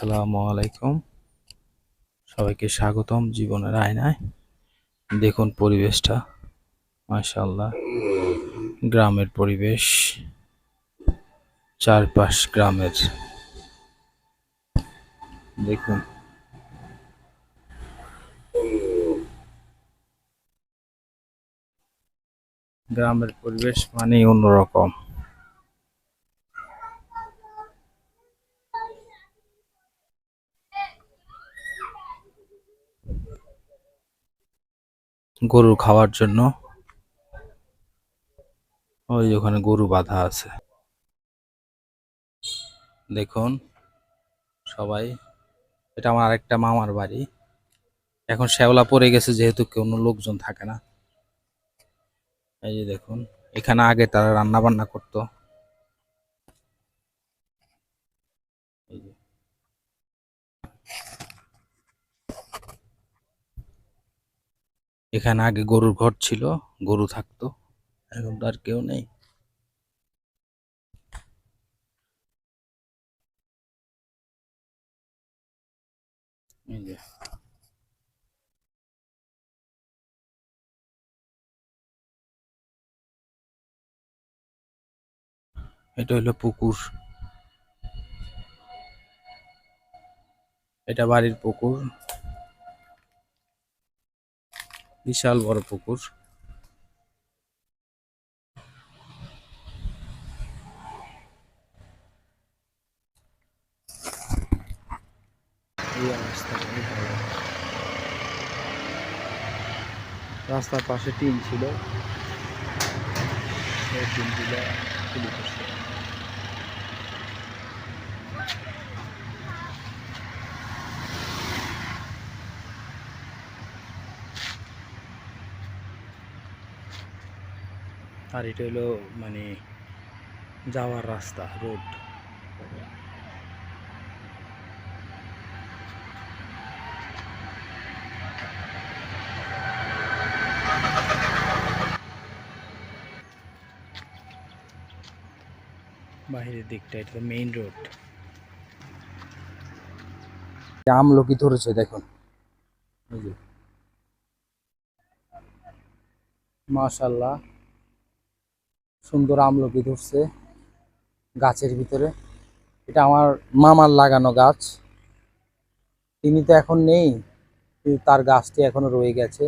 আসসালামু আলাইকুম। সবাইকে স্বাগতম জীবনের আয়নায়। দেখুন পরিবেশটা, মাশাআল্লাহ। গ্রামের পরিবেশ, চারপাশ গ্রামের। দেখুন। গ্রামের পরিবেশ মানেই অন্যরকম। গরু খাওয়ার জন্য। ওই ওখানে গরু বাঁধা আছে। দেখুন, সবাই, এটা আমার আরেকটা মামার বাড়ি। এখন শ্যাওলা পড়ে গেছে, যেহেতু কোনো লোকজন থাকে না। এই যে দেখুন, এখানে আগে তারা রান্না বান্না করতো এই যে এখানে আগে গরুর ঘর ছিল, গরু থাকতো। এখন তো আর কেউ নেই। এটা হলো পুকুর। এটা বাড়ির পুকুর। বিশাল বড় পুকুর। রাস্তার পাশে টিন ছিল। টিনগুলো খুলে পড়ছে আর এটা হলো মানে যাওয়ার রাস্তা, রোড। বাহিরের দিকটা, এটা মেইন রোড আমলকি ধরেছে, দেখুন। মাশাল্লাহ। সুন্দর আমলকি ধরছে গাছের ভিতরে। এটা আমার মামার লাগানো গাছ। তিনি তো এখন নেই তার গাছটি এখনও রয়ে গেছে।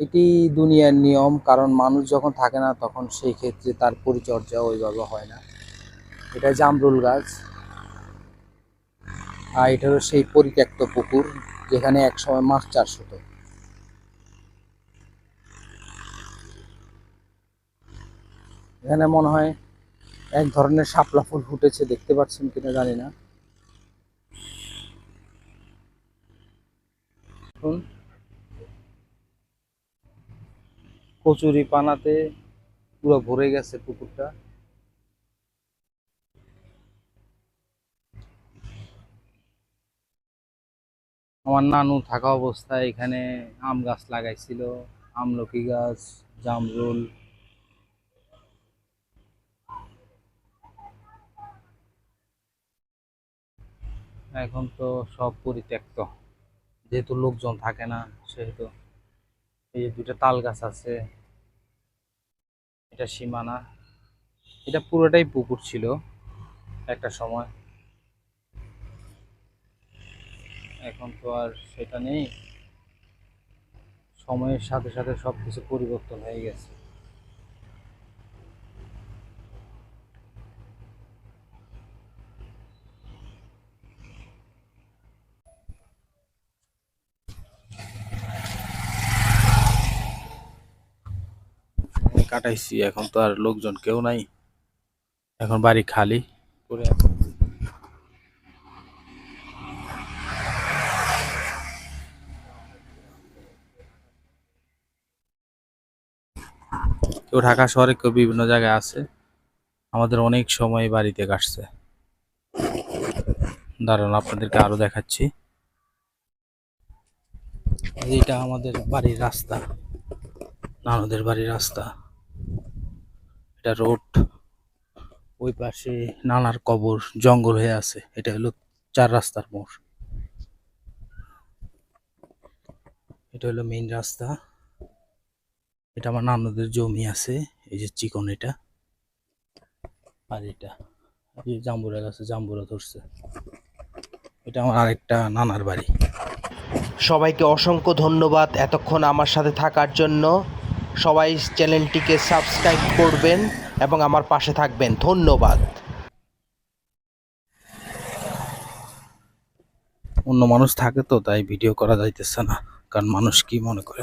এটি দুনিয়ার নিয়ম, কারণ মানুষ যখন থাকে না, তখন সেই ক্ষেত্রে তার পরিচর্যা ওইভাবে হয় না। এটা জামরুল গাছ। আর এটা হলো সেই পরিত্যক্ত পুকুর, যেখানে একসময় মাছ চাষ হতো। এখানে মনে হয় এক ধরনের শাপলা ফুল ফুটেছে, দেখতে পাচ্ছেন কিনা জানি না। কচুরি পানাতে পুরো ভরে গেছে পুকুরটা। আমার নানু থাকা অবস্থায় এখানে আম গাছ লাগাইছিল, আমলকি গাছ, জামরুল এখন তো সব পরিত্যক্ত। যেহেতু লোকজন থাকে না, সেহেতু এই যে দুইটা তাল গাছ আছে, এটা সীমানা, এটা পুরোটাই পুকুর ছিল একটা সময়। এখন তো আর সেটা নেই। সময়ের সাথে সাথে সব কিছু পরিবর্তন হয়ে গেছে। কাটাইছি, এখন তো আর লোকজন কেউ নাই। এখন বাড়ি খালি। করে। কেউ ঢাকা শহরে, কেউ বিভিন্ন জায়গায় আছে। আমাদের অনেক সময় বাড়িতে কাটছে। দাঁড়ান, আপনাদেরকে আরও দেখাচ্ছি। এইটা আমাদের বাড়ির রাস্তা। নানুদের বাড়ির রাস্তা। এটা রোড, ওই পাশে নানার কবর, জঙ্গল হয়ে আছে। এটা হলো চার রাস্তার মোড়। এটা হলো মেইন রাস্তা। এটা আমার নানুদের জমি আছে, এই যে চিকন এটা। আর এটা, এই জাম্বুরা গাছে জাম্বুরা ধরছে। এটা আমার আরেকটা নানার বাড়ি। সবাইকে অসংখ্য ধন্যবাদ এতক্ষণ আমার সাথে থাকার জন্য। সবাই চ্যানেলটিকে সাবস্ক্রাইব করবেন এবং আমার পাশে থাকবেন। ধন্যবাদ। অন্য মানুষ থাকে তো, তাই ভিডিও করা যাইতেছে না, কারণ মানুষ কি মনে করে?